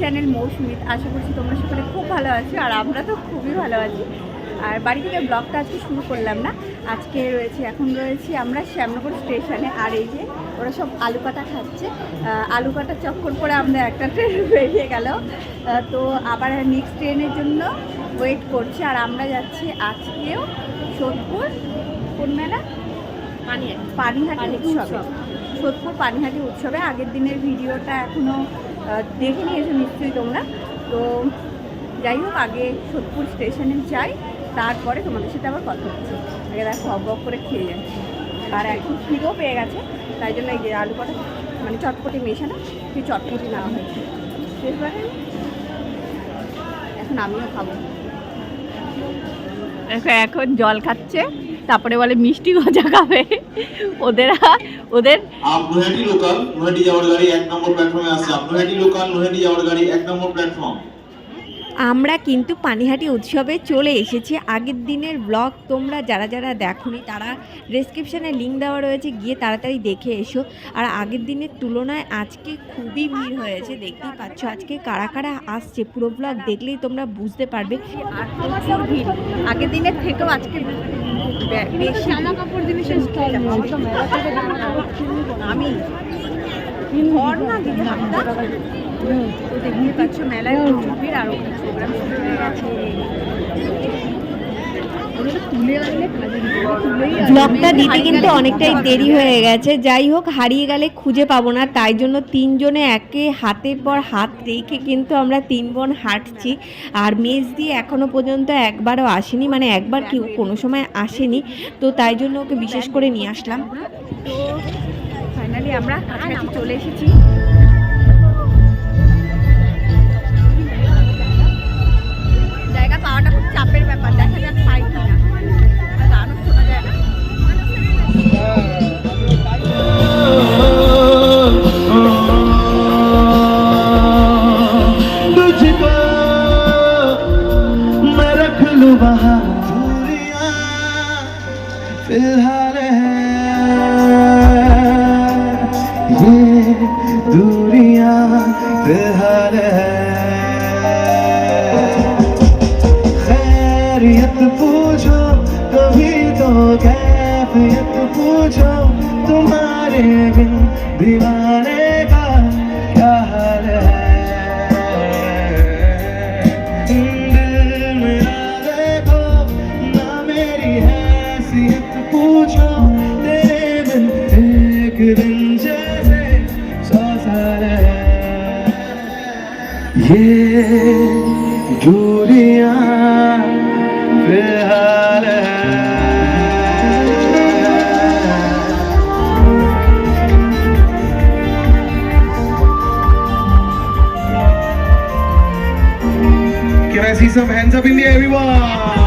Channel মৌসুমিত আশা করছি তোমরা সকলে খুব ভালো আছো আর আমরা তো খুবই ভালো আছি। আর বাড়ি থেকে ব্লগটা আজকে শুরু করলাম না। আজকে রয়েছে এখন রয়েছি আমরা শ্যামনগর স্টেশনে। আর এই যে ওরা সব আলু কাটা খাচ্ছে। আলু কাটা চক্কর করে আমরা একটা ট্রেন বেরিয়ে গেল। তো আবার নেক্সট ট্রেনের জন্য ওয়েট করছি। আর আমরা যাচ্ছি আজকেও সোদপুর। কোন মেলা? পানিহাটি। উৎসবে। সোদপুর পানিহাটি উৎসবে। আগের দিনের ভিডিওটা এখনও দেখে নিয়েছো নিশ্চয়ই তোমরা। তো যাই হোক, আগে সোদপুর স্টেশনে যাই, তারপরে তোমাদের সাথে আবার কথা হচ্ছে। আগে দেখো, হক করে খেয়ে যাচ্ছি। আর এখন খিদেও পেয়ে গেছে, তাই জন্য এই যে আলু কটা মানে চটপটি মেশানো, সেই চটপটি নেওয়া হয়েছে। শেষ এখন আমিও খাব। এখন জল খাচ্ছে। তারপরে বলে মিষ্টি গজা খাবে ওদের ওদের লোকাল যাওয়ার গাড়ি এক নম্বর প্ল্যাটফর্মে আছে। লোকাল যাওয়ার গাড়ি এক নম্বর প্ল্যাটফর্ম আমরা কিন্তু পানিহাটি উৎসবে চলে এসেছি। আগের দিনের ব্লগ তোমরা যারা যারা দেখোনি তারা ডেসক্রিপশানে লিঙ্ক দেওয়া রয়েছে গিয়ে তাড়াতাড়ি দেখে এসো। আর আগের দিনের তুলনায় আজকে খুবই ভিড় হয়েছে দেখতেই পাচ্ছ। আজকে কারা কারা আসছে পুরো ব্লগ দেখলেই তোমরা বুঝতে পারবে আর প্রচুর ভিড়। আগের দিনের থেকেও আজকে বেশি আমি ঘর না দিদি হাতটা? তো দেখতে পাচ্ছ মেলায় প্রচুর ভিড় আর ওখানে প্রোগ্রাম শুরু হয়ে গেছে। ব্লগটা দিতে কিন্তু অনেকটাই দেরি হয়ে গেছে। যাই হোক হারিয়ে গেলে খুঁজে পাবো না। তাই জন্য তিনজনে একে হাতের পর হাত রেখে কিন্তু আমরা তিন বোন হাঁটছি। আর মেজ দিয়ে এখনও পর্যন্ত একবারও আসেনি। মানে একবার কেউ কোনো সময় আসেনি। তো তাই জন্য ওকে বিশেষ করে নিয়ে আসলাম। তো ফাইনালি আমরা কাছাকাছি চলে এসেছি জায়গা পাওয়াটা খুব চাপের ব্যাপার দেখা যাক পাই কিনা আর গানও শোনা যায় না तुझको मैं रख लूं वहाँ दूरियां फिलहाल ये दूरियां फिलहाल है Can I see some hands up in the air, everyone?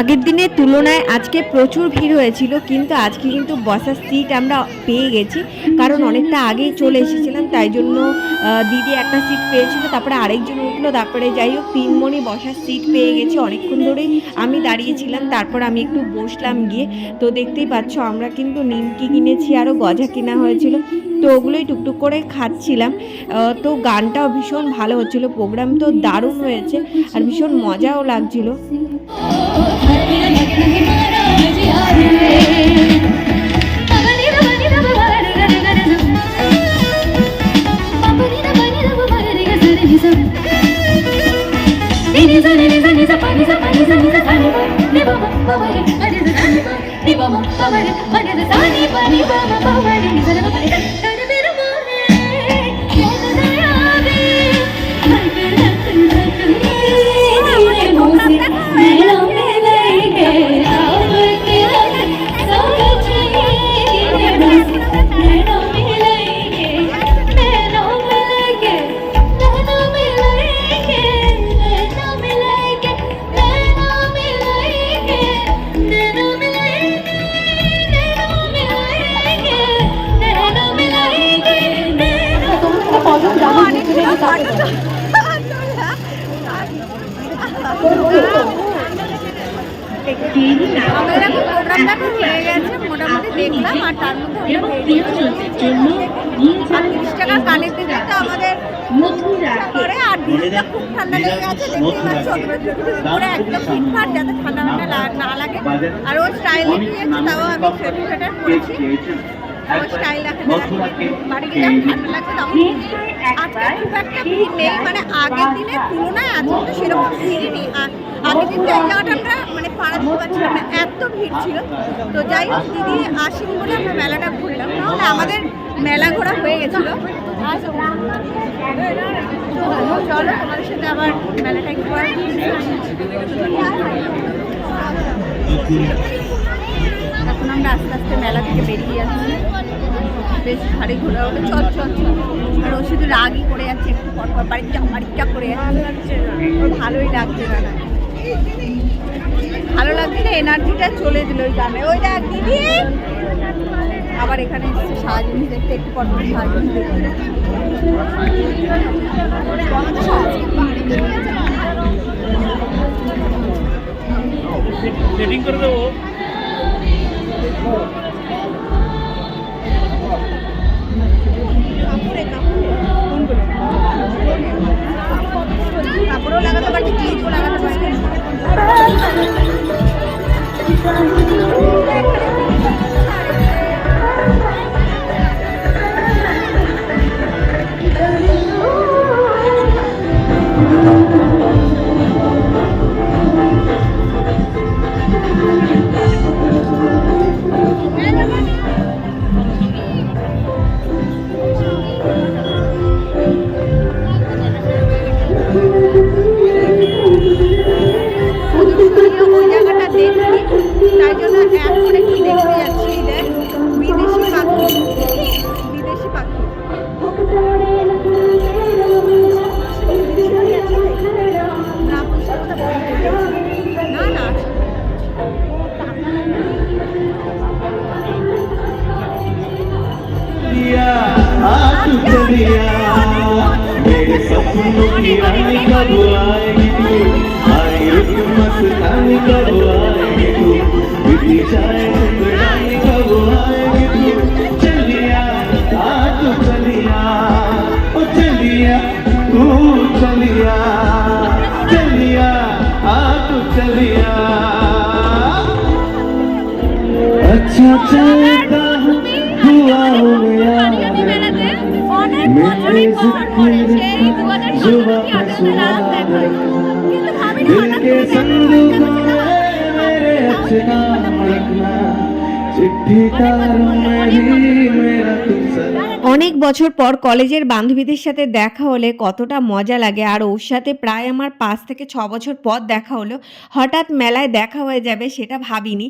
আগের দিনের তুলনায় আজকে প্রচুর ভিড় হয়েছিল, কিন্তু আজকে কিন্তু বসার সিট আমরা পেয়ে গেছি। কারণ অনেকটা আগেই চলে এসেছিলাম, তাই জন্য দিদি একটা সিট পেয়েছিল, তারপরে আরেকজন উঠল, তারপরে যাই হোক, তিনমণি বসার সিট পেয়ে গেছি অনেকক্ষণ ধরেই। আমি দাঁড়িয়েছিলাম, তারপর আমি একটু বসলাম গিয়ে। তো দেখতেই পাচ্ছ, আমরা কিন্তু নিমকি কিনেছি আরও গজা কেনা হয়েছিল। তো ওগুলোই টুকটুক করে খাচ্ছিলাম। তো গানটাও ভীষণ ভালো হচ্ছিল প্রোগ্রাম তো দারুণ হয়েছে, আর ভীষণ মজাও লাগছিল। আমাদের এখন প্রোগ্রাম দেখা হয়ে গেছে মোটামুটি দেখলাম আর তার মধ্যে আমাদের করে আর দিনটা খুব ঠান্ডা লেগে গেছে দেখতে একদম ফিটফাট যাতে না লাগে আর ও স্টাইল দিয়েছে তাও আমি সোয়েটার পরেছি স্টাইল রাখে বাড়ি গিয়ে ঠান্ডা লাগছে তখন আজকে খুব একটা ভিড় নেই মানে আগের দিনের তুলনায় আজকে তো সেরকম ভিড়ই নেই। আর আগের দিন জায়গাটা আমরা মানে পাড়া দিতে পারছিলাম না এত ভিড় ছিল। তো যাই হোক দিদি আসেনি বলে আমরা মেলাটা ঘুরলাম। আমাদের মেলা ঘোরা হয়ে গেছিল। তো চলো তোমাদের সাথে আবার মেলাটা এখন আমরা আস্তে আস্তে মেলা থেকে বেরিয়ে যাচ্ছি। বেশ ভারী ঘোরা হলো চল চল চল। আর ও শুধু রাগই করে যাচ্ছে, একটু পর পর বাড়িটা বাড়িটা করে যাচ্ছে। ভালোই লাগছে না। ভালো লাগছে না এনার্জিটা চলে দিল ওই গানে ওই দেখ, দিদি! আবার এখানে এসেছি সারা জিনিস দেখতে, একটু পর পর সারা জিনিস দেখতে। করে দেবো। कब आएगी चलिया आ चलिया ओ चलिया चलिया चलिया चलिया अच्छा चलता हूँ हुआ जुबा पे सुना दिल के संग को मेरे अपना रखना। অনেক বছর পর কলেজের বান্ধবীদের সাথে দেখা হলে কতটা মজা লাগে। আর ওর সাথে প্রায় আমার পাঁচ থেকে ছ বছর পর দেখা হলো। হঠাৎ মেলায় দেখা হয়ে যাবে সেটা ভাবিনি।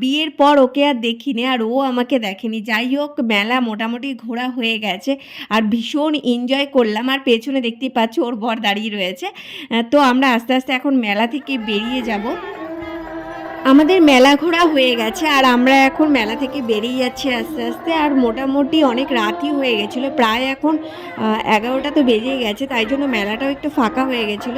বিয়ের পর ওকে আর দেখিনি আর ও আমাকে দেখেনি। যাই হোক, মেলা মোটামুটি ঘোরা হয়ে গেছে। আর ভীষণ এনজয় করলাম। আর পেছনে দেখতেই পাচ্ছি ওর বর দাঁড়িয়ে রয়েছে। তো আমরা আস্তে আস্তে এখন মেলা থেকে বেরিয়ে যাব। আমাদের মেলা ঘোরা হয়ে গেছে আর আমরা এখন মেলা থেকে বেরিয়ে যাচ্ছি আস্তে আস্তে আর মোটামুটি অনেক রাতই হয়ে গেছিল। প্রায় এখন এগারোটা তো বেজেই গেছে, তাই জন্য মেলাটাও একটু ফাঁকা হয়ে গেছিল।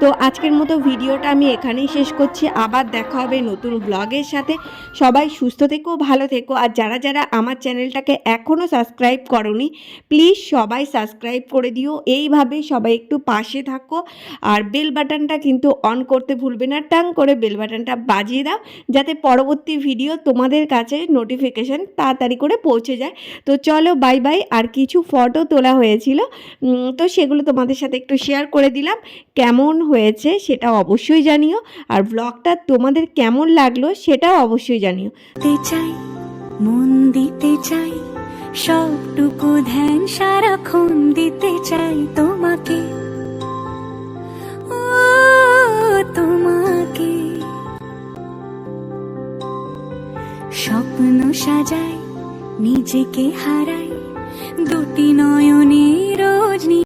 তো আজকের মতো ভিডিওটা আমি এখানেই শেষ করছি। আবার দেখা হবে নতুন ব্লগের সাথে। সবাই সুস্থ থেকো, ভালো থেকো। আর যারা যারা আমার চ্যানেলটাকে এখনও সাবস্ক্রাইব করনি, প্লিজ সবাই সাবস্ক্রাইব করে দিও। এইভাবে সবাই একটু পাশে থাকো। আর বেল বাটনটা কিন্তু অন করতে ভুলবে না। টাং করে বেল বাটনটা বাজিয়ে দাও। যাতে পরবর্তী ভিডিও তোমাদের কাছে নোটিফিকেশান তাড়াতাড়ি করে পৌঁছে যায়। তো চলো বাই বাই আর কিছু ফটো তোলা হয়েছিল। তো সেগুলো তোমাদের সাথে একটু শেয়ার করে দিলাম। কেমন হয়েছে সেটা অবশ্যই জানিও। আর ব্লগটা তোমাদের কেমন লাগল সেটাও অবশ্যই জানিও। চাই, মন দিতে চাই, সবটুকু ধ্যান সারাক্ষণ দিতে চাই তোমাকে। তোমাকে। স্বপ্ন সাজায় নিজেকে হারায়। দুটি নয়নে রোজ